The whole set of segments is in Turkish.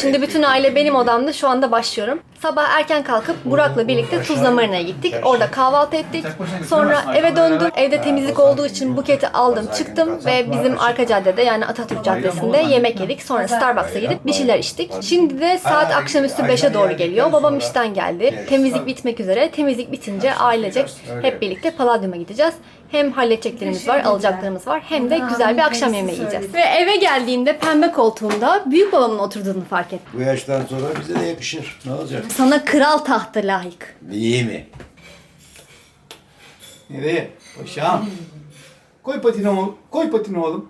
Şimdi bütün aile benim odamda şu anda başlıyorum. Sabah erken kalkıp Burak'la birlikte Tuzla gittik. Orada kahvaltı ettik. Sonra eve döndüm. Evde temizlik olduğu için buketi aldım çıktım ve bizim arka caddede yani Atatürk Caddesi'nde yemek yedik. Sonra Starbucks'a gidip bir şeyler içtik. Şimdi de saat akşamüstü 5'e doğru geliyor. Babam işten geldi. Temizlik bitmek üzere. Temizlik bitince ailecek hep birlikte Palladium'a gideceğiz. Hem halledeceklerimiz var, alacaklarımız var hem de güzel bir akşam yemeği yiyeceğiz. Ve eve geldiğinde pembe koltuğumda büyük babamın oturduğunu fark ettim. Bu yaştan sonra bize de yakışır. Ne olacak? Sana kral tahtı layık. İyi mi? Nereye? Paşam. Koy patini oğlum. Koy patini oğlum.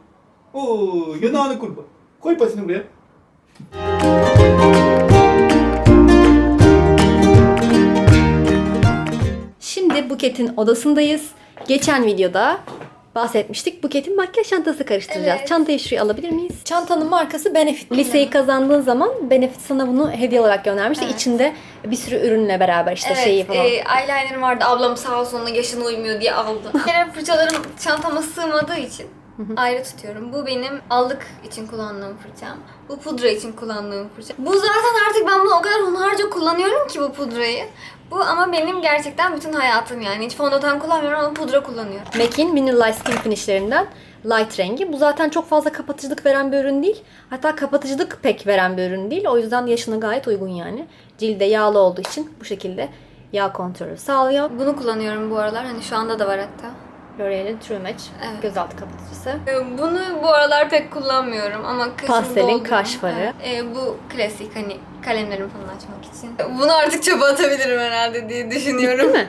Oo, yanağını kurban. Koy patini buraya. Şimdi Buket'in odasındayız. Geçen videoda bahsetmiştik. Buket'in makyaj çantası karıştıracağız. Evet. Çantayı şuraya alabilir miyiz? Çantanın markası Benefit. Liseyi kazandığın zaman Benefit sana bunu hediye olarak göndermişti. Evet. İçinde bir sürü ürünle beraber işte Evet, şeyi falan. e, eyeliner'ım vardı. Ablam sağ olsun ona yaşına uymuyor diye aldı. Gene fırçalarım çantama sığmadığı için ayrı tutuyorum. Bu benim allık için kullandığım fırçam. Bu pudra için kullandığım fırça. Bu zaten artık ben bunu o kadar hunharca kullanıyorum ki bu pudrayı. Bu ama benim gerçekten bütün hayatım yani. Hiç fondöten kullanmıyorum ama pudra kullanıyorum. MAC'in Mineral Skin Finish'lerinden Light rengi. Bu zaten çok fazla kapatıcılık veren bir ürün değil. Hatta kapatıcılık pek veren bir ürün değil. O yüzden yaşına gayet uygun yani. Cilde yağlı olduğu için bu şekilde yağ kontrolü sağlıyor. Bunu kullanıyorum bu aralar. Hani şu anda da var hatta. L'Oreal'in True Match Evet. gözaltı kapatıcısı. E, Bunu bu aralar pek kullanmıyorum ama kışın Pastelin kaş farı. Evet. E, bu klasik hani kalemlerimi falan açmak için. Bunu artık çöpe atabilirim herhalde diye düşünüyorum. Değil mi?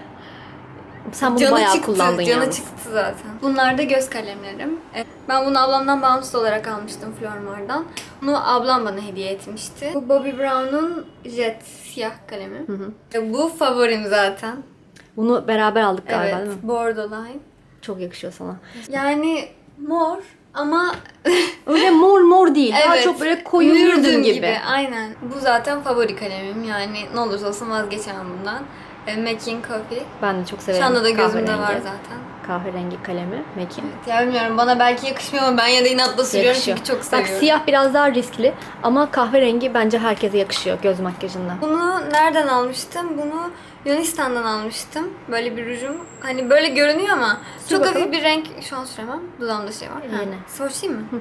Sen bunu bayağı kullandın canı yalnız. çıktı zaten. Bunlar da göz kalemlerim. E, Ben bunu ablamdan bağımsız olarak almıştım Flormar'dan. Bunu ablam bana hediye etmişti. Bu Bobbi Brown'un Jet siyah kalemi. E, Bu favorim zaten. Bunu beraber aldık galiba evet, değil mi? Borderline. Çok yakışıyor sana. Yani mor ama Öyle mor mor değil. Daha Evet. çok böyle koyu Mürdüm mürdüm gibi. Aynen. Bu zaten favori kalemim. Yani ne olursa olsun vazgeçemem bundan. E, MAC'in Coffee. Ben de çok severim. Şu anda da gözümde var zaten. Kahverengi kalemi MAC'in. Ya bilmiyorum bana belki yakışmıyor ama ben ya da inatla sürüyorum Yakışıyor. çünkü çok Bak seviyorum. siyah biraz daha riskli ama kahverengi bence herkese yakışıyor göz makyajında. Bunu nereden almıştım? Bunu Yunanistan'dan almıştım. Böyle bir rujum. Hani böyle görünüyor ama Sür çok bakalım. hafif bir renk. Şu an süremem. Dudağımda şey var. Ha. Yine. Sorayım mı?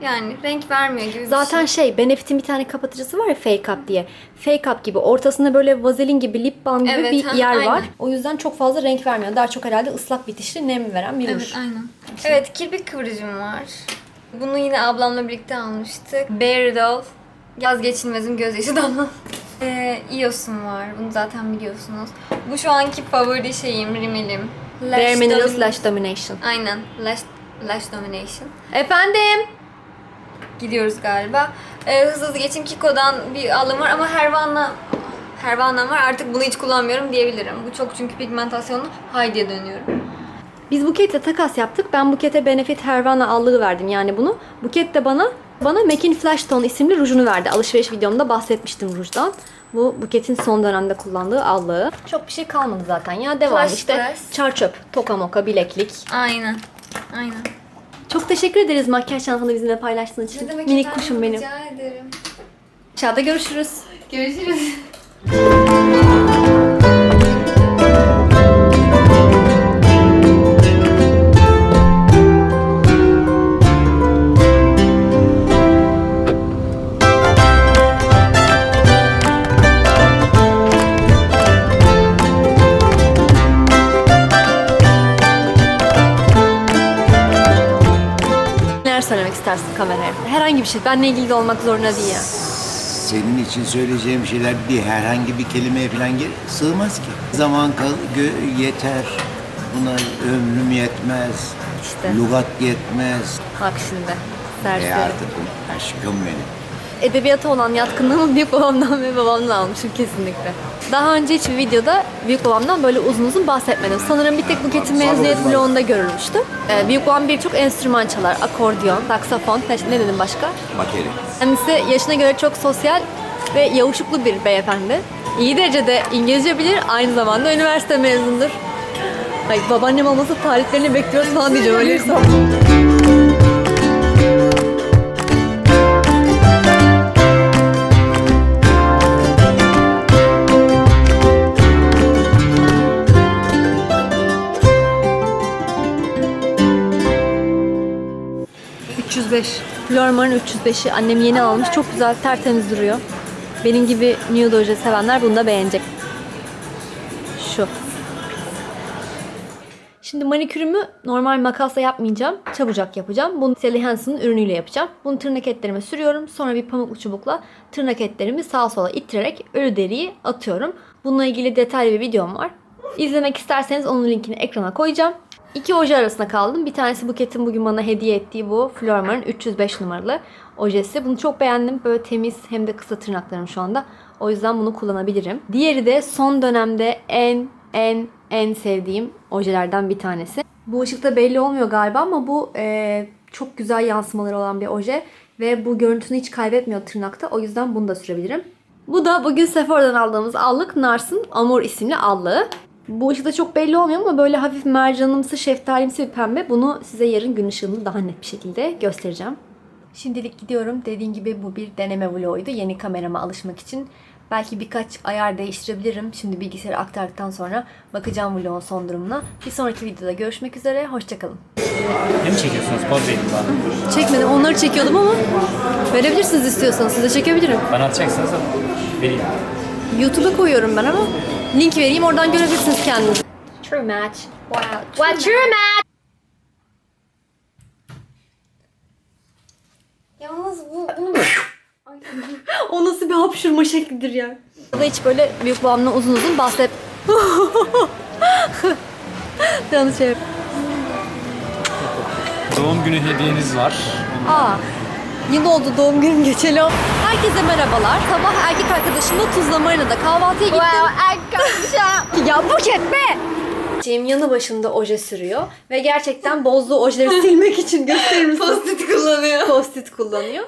Yani renk vermiyor gibi bir Zaten şey. şey Benefit'in bir tane kapatıcısı var ya Fake Up diye. Fake Up gibi ortasında böyle vazelin gibi lip balm gibi Evet, bir ha, yer var. aynen. O yüzden çok fazla renk vermiyor. Daha çok herhalde ıslak bitişli nem veren bir ruj. Evet aynen. Evet kirpik kıvırcım var. Bunu yine ablamla birlikte almıştık. Berry Doll. Yaz geçilmezim gözyaşı damla. Ee, Ios'um var. Bunu zaten biliyorsunuz. Bu şu anki favori şeyim, rimelim. Bare Minerals Domin- Lash Domination. Aynen. Lash, Lash Domination. Efendim? Gidiyoruz galiba. Ee, hızlı hızlı geçeyim. Kiko'dan bir alım var ama Hervan'la Hervan'dan var. Artık bunu hiç kullanmıyorum diyebilirim. Bu çok çünkü pigmentasyonlu. Haydi'ye dönüyorum. Biz Buket'le takas yaptık. Ben Buket'e Benefit Hervana allığı verdim yani bunu. Buket de bana bana MAC'in Flash Tone isimli rujunu verdi. Alışveriş videomda bahsetmiştim rujdan. Bu Buket'in son dönemde kullandığı allığı. Çok bir şey kalmadı zaten ya. Devam Flash işte. dress. Çar çöp, toka moka, bileklik. Aynen. Aynen. Çok teşekkür ederiz makyaj çantanı bizimle paylaştığın için. Ne demek Minik efendim, kuşum benim. Rica ederim. Aşağıda görüşürüz. Görüşürüz. İstersin kameraya? Herhangi bir şey. Benle ilgili de olmak zorunda değil ya. Senin için söyleyeceğim şeyler bir herhangi bir kelimeye falan gir, sığmaz ki. Zaman kal gö- yeter. Buna ömrüm yetmez. İşte. Lugat yetmez. Bak şimdi. E Serseri. artık aşkım benim. Edebiyata olan yatkınlığımı büyük babamdan ve babamdan almışım kesinlikle. Daha önce hiçbir videoda büyük babamdan böyle uzun uzun bahsetmedim. Sanırım bir tek Buket'in mezuniyet vlogunda görülmüştü. Ee, büyük babam birçok enstrüman çalar. Akordeon, saksafon, ne, dedim başka? Bakeri. Kendisi yaşına göre çok sosyal ve yavuşuklu bir beyefendi. İyi derecede İngilizce bilir, aynı zamanda üniversite mezunudur. Ay babaannem olmasa tarihlerini bekliyoruz falan diyeceğim öyle 305. Flormar'ın 305'i. Annem yeni almış. Çok güzel, tertemiz duruyor. Benim gibi nude oje sevenler bunu da beğenecek. Şu. Şimdi manikürümü normal makasla yapmayacağım. Çabucak yapacağım. Bunu Sally Hansen'ın ürünüyle yapacağım. Bunu tırnak etlerime sürüyorum. Sonra bir pamuklu çubukla tırnak etlerimi sağa sola ittirerek ölü deriyi atıyorum. Bununla ilgili detaylı bir videom var. İzlemek isterseniz onun linkini ekrana koyacağım. İki oje arasında kaldım. Bir tanesi Buket'in bugün bana hediye ettiği bu Flormar'ın 305 numaralı ojesi. Bunu çok beğendim. Böyle temiz hem de kısa tırnaklarım şu anda. O yüzden bunu kullanabilirim. Diğeri de son dönemde en en en sevdiğim ojelerden bir tanesi. Bu ışıkta belli olmuyor galiba ama bu e, çok güzel yansımaları olan bir oje. Ve bu görüntünü hiç kaybetmiyor tırnakta. O yüzden bunu da sürebilirim. Bu da bugün Sephora'dan aldığımız allık Nars'ın Amor isimli allığı. Bu ışıkta çok belli olmuyor ama böyle hafif mercanımsı, şeftalimsi bir pembe. Bunu size yarın gün ışığında daha net bir şekilde göstereceğim. Şimdilik gidiyorum. Dediğim gibi bu bir deneme vloguydu. Yeni kamerama alışmak için. Belki birkaç ayar değiştirebilirim. Şimdi bilgisayarı aktardıktan sonra bakacağım vlogun son durumuna. Bir sonraki videoda görüşmek üzere. Hoşçakalın. Ne mi çekiyorsunuz? Poz verin bana. Çekmedim. Onları çekiyordum ama verebilirsiniz istiyorsanız. Size çekebilirim. Bana atacaksınız ama vereyim. YouTube'a koyuyorum ben ama link vereyim oradan görebilirsiniz kendiniz. True match. Wow. What true match? Yalnız bu bunu O nasıl bir hapşurma şeklidir ya? Bu da hiç böyle büyük babamla uzun uzun bahset. Yanlış şey. Doğum günü hediyeniz var. Aa, yıl oldu doğum günüm geçeli. Herkese merhabalar. Sabah erkek arkadaşımla Tuzla Marina'da kahvaltıya gittim. arkadaşım. Ya buket be! Cem yanı başında oje sürüyor ve gerçekten bozduğu ojeleri silmek için gösterir misin? Post-it kullanıyor. Post-it kullanıyor.